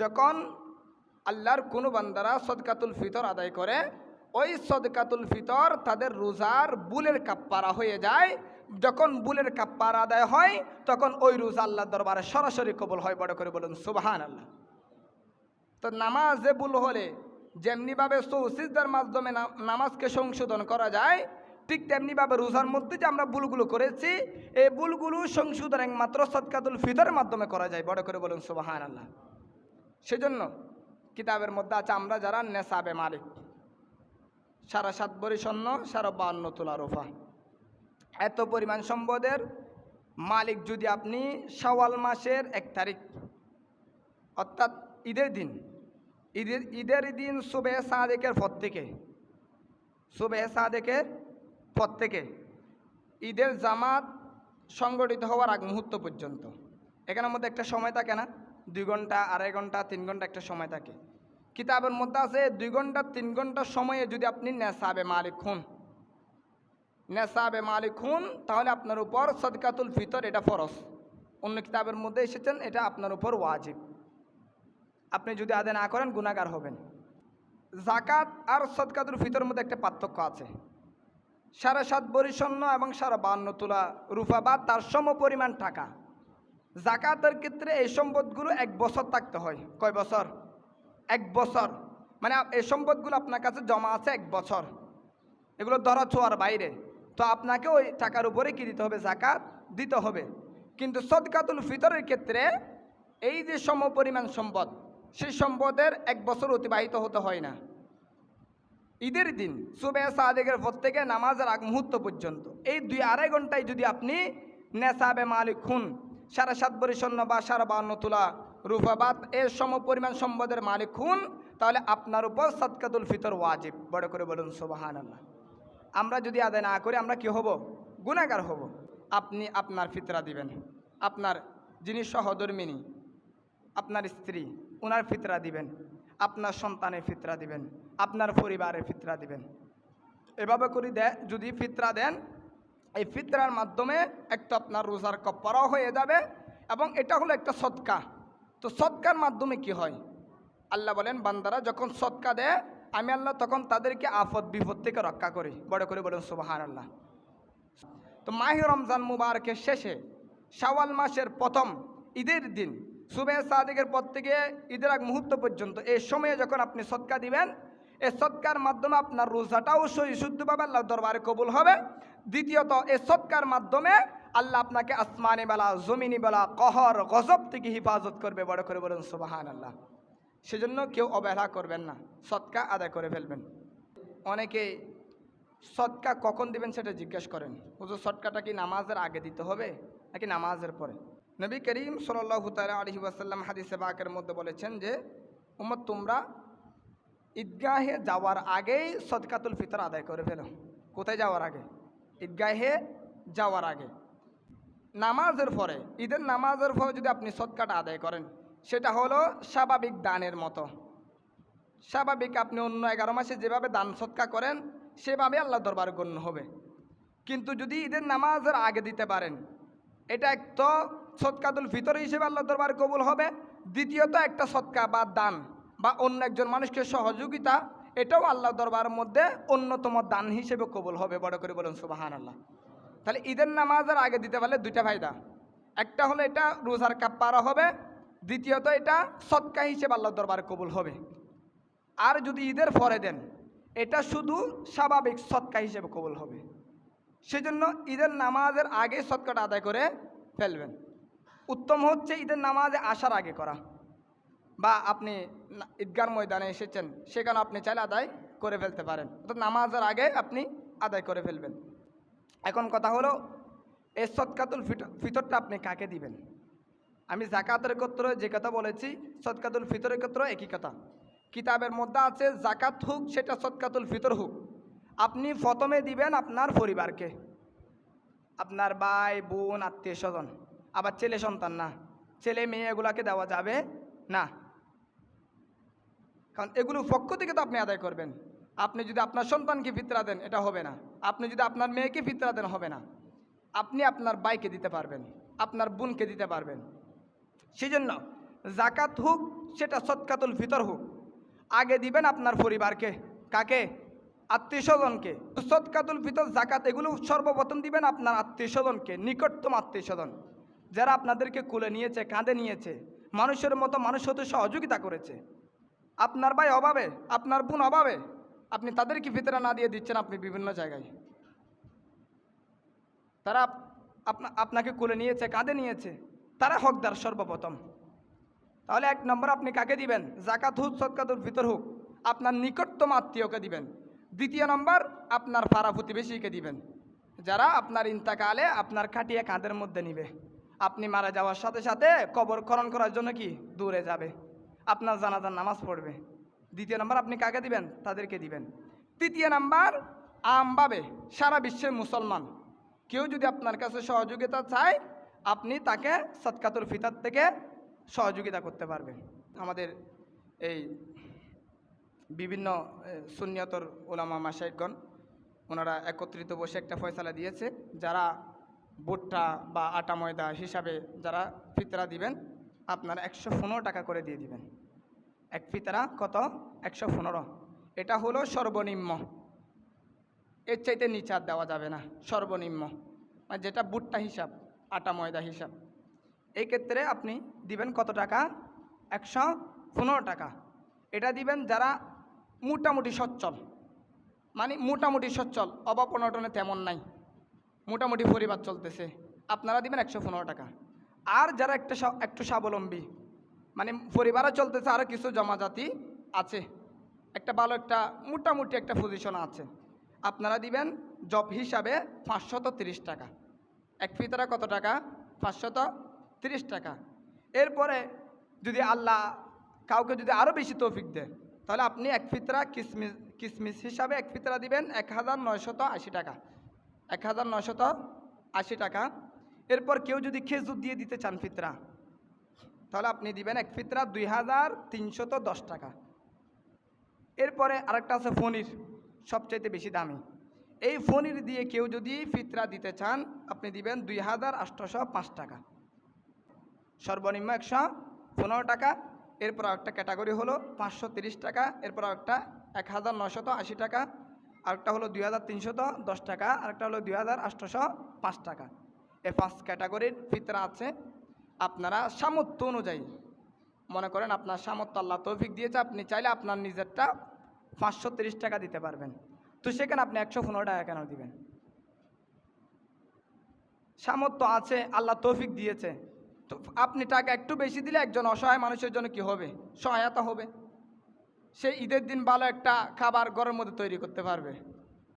যখন আল্লাহর কোনো বান্দারা সদকাতুল ফিতর আদায় করে, ওই সদকাতুল ফিতর তাদের রোজার বুলের কাপ্পারা হয়ে যায়। যখন বুলের কাপ্পারা আদায় হয়, তখন ওই রোজা আল্লাহর দরবারে সরাসরি কবল হয়। বড় করে বলুন সুবাহান আল্লাহ তো নামাজে ভুল হলে, যেমনিভাবে সৌসিদার মাধ্যমে নামাজকে সংশোধন করা যায়, ঠিক তেমনিভাবে রোজার মধ্যে যে আমরা ভুলগুলো করেছি, এই ভুলগুলো সংশোধন একমাত্র সদকাতুল ফিতরের মাধ্যমে করা যায়। বড় করে বলুন সুবাহান আল্লাহ সেজন্য কিতাবের মধ্যে আছে, আমরা যারা নেশাবে মালিক। সারা সাত বরি সারা বান্ন তোলা রোফা এত পরিমাণ সম্পদের মালিক যদি আপনি শাওয়াল মাসের এক তারিখ, অর্থাৎ ঈদের দিন, ঈদের ঈদের দিন সুবে সাদেকের পর থেকে সুবে সাদেকের পর থেকে ঈদের জামাত সংগঠিত হওয়ার আগ মুহূর্ত পর্যন্ত। এখানের মধ্যে একটা সময় থাকে না? দুই ঘণ্টা, আড়াই ঘণ্টা, তিন ঘণ্টা একটা সময় থাকে। কিতাবের মধ্যে আছে, দুই ঘণ্টা, তিন ঘণ্টা সময়ে যদি আপনি নেশাবে মালিক হন। নেশাবে মালিক হন, তাহলে আপনার উপর সদকাতুল ফিতর, এটা ফরস অন্য কিতাবের মধ্যে এসেছেন, এটা আপনার উপর ওয়াজিব। আপনি যদি আদে না করেন গুণাগার হবেন। জাকাত আর সদকাতুল ফিতরের মধ্যে একটা পার্থক্য আছে। সাড়ে সাত বরিশন্ন এবং সাড়ে বান্ন তোলা রুফা বা তার সম পরিমাণ টাকা। জাকাতের ক্ষেত্রে এই সম্পদগুলো এক বছর থাকতে হয়। কয় বছর? এক বছর। মানে এই সম্পদগুলো আপনার কাছে জমা আছে এক বছর। এগুলো ধরা ছোঁয়ার বাইরে। তো আপনাকে ওই টাকার উপরে কী দিতে হবে? জাকাত দিতে হবে। কিন্তু সদকাতুল ফিতরের ক্ষেত্রে এই যে সম পরিমাণ সম্পদ, সেই সম্পদের এক বছর অতিবাহিত হতে হয় না। ঈদের দিন সুবে সাদেকের পর থেকে নামাজের আগ মুহূর্ত পর্যন্ত এই দুই আড়াই ঘন্টায় যদি আপনি নেশাবে মালিক খুন সাড়ে সাত বরি বা সাড়ে বান্ন তোলা রুফাবাদ এর সম পরিমাণ সম্পদের মালিক খুন তাহলে আপনার উপর সদকাতুল ফিতর ওয়াজিব। বড় করে বলুন সোবাহান আল্লাহ আমরা যদি আদায় না করি, আমরা কি হব? গুণাগার হব। আপনি আপনার ফিতরা দিবেন। আপনার যিনি সহধর্মিনী, আপনার স্ত্রী ওনার ফিতরা দিবেন। আপনার সন্তানের ফিতরা দিবেন। আপনার পরিবারের ফিতরা দিবেন। এভাবে করে দে যদি ফিতরা দেন এই ফিতরার মাধ্যমে একটা আপনার রোজার কপ্পরাও হয়ে যাবে এবং এটা হলো একটা সৎকা তো সৎকার মাধ্যমে কি হয়? আল্লাহ বলেন, বান্দারা যখন সৎকা দেয়, আমি আল্লাহ তখন তাদেরকে আফত বিপদ থেকে রক্ষা করি। বড় করে বলেন সুবাহান আল্লাহ তো মাহি রমজান মুবারকের শেষে, শাওয়াল মাসের প্রথম ঈদের দিন সুবে সাদিকের পর থেকে ঈদের আগ মুহূর্ত পর্যন্ত, এই সময়ে যখন আপনি সৎকা দিবেন এই সৎকার মাধ্যমে আপনার রোজাটাও সহি, শুদ্ধভাবে আল্লাহ দরবারে কবুল হবে। দ্বিতীয়ত, এ সৎকার মাধ্যমে আল্লাহ আপনাকে আসমানি বেলা, জমিনি বেলা, কহর, গজব থেকে হিফাজত করবে, বড় করে বলুন সুবাহান আল্লাহ সেজন্য কেউ অবহেলা করবেন না, সৎকা আদায় করে ফেলবেন। অনেকে সৎকা কখন দিবেন সেটা জিজ্ঞেস করেন, হুজুর, সৎকাটা কি নামাজের আগে দিতে হবে নাকি নামাজের পরে? নবী করিম সাল্লাহ তালা আলহি ওয়াসাল্লাম হাদিসে বাকের মধ্যে বলেছেন যে, উম্মত, তোমরা ঈদগাহে যাওয়ার আগেই সদকাতুল ফিতর আদায় করে ফেলো। কোথায় যাওয়ার আগে? ঈদগাহে যাওয়ার আগে। নামাজের পরে, ঈদের নামাজের পরে যদি আপনি সৎকাটা আদায় করেন, সেটা হলো স্বাভাবিক দানের মতো। স্বাভাবিক আপনি অন্য এগারো মাসে যেভাবে দান সৎকা করেন, সেভাবে আল্লাহ দরবার গণ্য হবে। কিন্তু যদি ঈদের নামাজের আগে দিতে পারেন, এটা এক তো সৎকাতুল ফিতর হিসেবে আল্লাহ দরবার কবুল হবে। দ্বিতীয়ত একটা সৎকা বা দান। বা অন্য একজন মানুষকে সহযোগিতা, এটাও আল্লাহ দরবারের মধ্যে অন্যতম দান হিসেবে কবুল হবে। বড় করে বলুন সুবাহান আল্লাহ তাহলে ঈদের নামাজের আগে দিতে পারলে দুইটা ফায়দা। একটা হলো এটা, রোজার কাপ্পারা হবে। দ্বিতীয়ত এটা সৎকা হিসেবে আল্লাহ দরবারে কবুল হবে। আর যদি ঈদের পরে দেন, এটা শুধু স্বাভাবিক সৎকা হিসেবে কবুল হবে। সেজন্য ঈদের নামাজের আগে সৎকাটা আদায় করে ফেলবেন। উত্তম হচ্ছে ঈদের নামাজে আসার আগে করা। বা আপনি ঈদগার ময়দানে এসেছেন, সেখানে আপনি চাইলে আদায় করে ফেলতে পারেন। অর্থাৎ নামাজের আগে আপনি আদায় করে ফেলবেন। এখন কথা হলো, এই সৎকাতুল ফিতর ফিতরটা আপনি কাকে দিবেন? আমি জাকাতের ক্ষেত্রে যে কথা বলেছি সৎকাতুল ফিতরের ক্ষেত্রে একই কথা। কিতাবের মধ্যে আছে, জাকাত হোক, সেটা সৎকাতুল ফিতর হোক। আপনি প্রথমে দিবেন আপনার পরিবারকে। আপনার ভাই, বোন আত্মীয় স্বজন আবার ছেলে সন্তান না। ছেলে মেয়ে এগুলাকে দেওয়া যাবে না। কারণ এগুলো পক্ষ থেকে তো আপনি আদায় করবেন। আপনি যদি আপনার সন্তানকে ফিতরা দেন, এটা হবে না। আপনি যদি আপনার মেয়েকে ফিতরা দেন, হবে না। আপনি আপনার বাইকে দিতে পারবেন, আপনার বোনকে দিতে পারবেন। সেই জন্য জাকাত হোক, সেটা সৎকাতুল ফিতর হোক। আগে দিবেন আপনার পরিবারকে। কাকে? আত্মীয় স্বজনকে। সৎকাতুল ফিতর জাকাত এগুলো সর্বপ্রথম দিবেন আপনার আত্মীয় স্বজনকে, নিকটতম আত্মীয় স্বজন। যারা আপনাদেরকে কুলে নিয়েছে, কাঁধে নিয়েছে, মানুষের মতো মানুষ হতে সহযোগিতা করেছে। আপনার ভাই অভাবে, আপনার বোন অভাবে, আপনি তাদেরকে ফিতরা না দিয়ে দিচ্ছেন আপনি বিভিন্ন জায়গায়। তারা আপ- আপনাকে কোলে নিয়েছে, কাঁধে নিয়েছে। তারা হকদার সর্বপ্রথম। তাহলে এক নম্বর আপনি কাকে দিবেন? জাকাত হুক সৎকাতুর ভিতর হোক, আপনার নিকটতম আত্মীয়কে দিবেন। দ্বিতীয় নম্বর, আপনার পাড়া প্রতিবেশীকে দিবেন। যারা আপনার ইন্তাকালে আপনার খাটিয়ে কাঁধের মধ্যে নিবে। আপনি মারা যাওয়ার সাথে সাথে কবর খনন করার জন্য কি? দূরে যাবে। আপনার জানাজার নামাজ পড়বে। দ্বিতীয় নাম্বার আপনি কাকে দিবেন? তাদেরকে দিবেন। তৃতীয় নাম্বার আমভাবে সারা বিশ্বের মুসলমান কেউ যদি আপনার কাছে সহযোগিতা চায় আপনি তাকে সৎকাতুর ফিতার থেকে সহযোগিতা করতে পারবেন। আমাদের এই বিভিন্ন এ, সুন্নিয়তর ওলামা মাসাইকগণ ওনারা একত্রিত বসে একটা ফয়সালা দিয়েছে যারা ভুট্টা বা আটা ময়দা হিসাবে যারা ফিতরা দিবেন আপনারা একশো পনেরো টাকা করে দিয়ে দিবেন। এক ফিতরা কত? একশো পনেরো। এটা হলো সর্বনিম্ন। এর চাইতে নিচে আর দেওয়া যাবে না। সর্বনিম্ন। মানে যেটা বুটটা হিসাব, আটা ময়দা হিসাব। এই ক্ষেত্রে আপনি দিবেন কত টাকা? একশো পনেরো টাকা। এটা দিবেন যারা মোটামুটি সচ্ছল। মানে মোটামুটি সচ্ছল অভাব অনটনে তেমন নাই। মোটামুটি পরিবার চলতেছে। আপনারা দিবেন একশো পনেরো টাকা। আর যারা একটা একটু স্বাবলম্বী মানে পরিবারও চলতেছে আরও কিছু জমাজাতি আছে। একটা ভালো একটা, মোটামুটি একটা পজিশন আছে। আপনারা দিবেন জব হিসাবে পাঁচশত তিরিশ টাকা। এক ফিতরা কত টাকা? পাঁচশত তিরিশ টাকা। এরপরে যদি আল্লাহ কাউকে যদি আরও বেশি তৌফিক দেয়, তাহলে আপনি এক ফিতরা কিসমিস কিসমিস হিসাবে এক ফিতরা দিবেন এক হাজার নয়শত আশি টাকা। এক হাজার নয়শত আশি টাকা এরপর কেউ যদি খেজুর দিয়ে দিতে চান ফিতরা, তাহলে আপনি দিবেন এক ফিতরা দুই হাজার তিনশত দশ টাকা। এরপরে আরেকটা আছে ফনির সবচাইতে বেশি দামি। এই ফনির দিয়ে কেউ যদি ফিতরা দিতে চান, আপনি দিবেন দুই হাজার আটশোশো পাঁচ টাকা। সর্বনিম্ন একশো পনেরো টাকা, এরপর একটা ক্যাটাগরি হলো পাঁচশো তিরিশ টাকা, এরপর একটা এক হাজার নশত আশি টাকা, আরেকটা হলো দুই হাজার তিনশত দশ টাকা, আরেকটা হলো দুই হাজার আটশোশো পাঁচ টাকা। এই পাঁচ ক্যাটাগরির ফিতরা আছে আপনারা সামর্থ্য অনুযায়ী। মনে করেন আপনার সামর্থ্য আল্লাহ তৌফিক দিয়েছে, আপনি চাইলে আপনার নিজেরটা পাঁচশো টাকা দিতে পারবেন। তো সেখানে আপনি একশো পনেরো টাকা কেন দিবেন? সামর্থ্য আছে, আল্লাহ তৌফিক দিয়েছে। তো আপনি টাকা একটু বেশি দিলে একজন অসহায় মানুষের জন্য কি হবে? সহায়তা হবে। সে ঈদের দিন ভালো একটা খাবার ঘরের মধ্যে তৈরি করতে পারবে।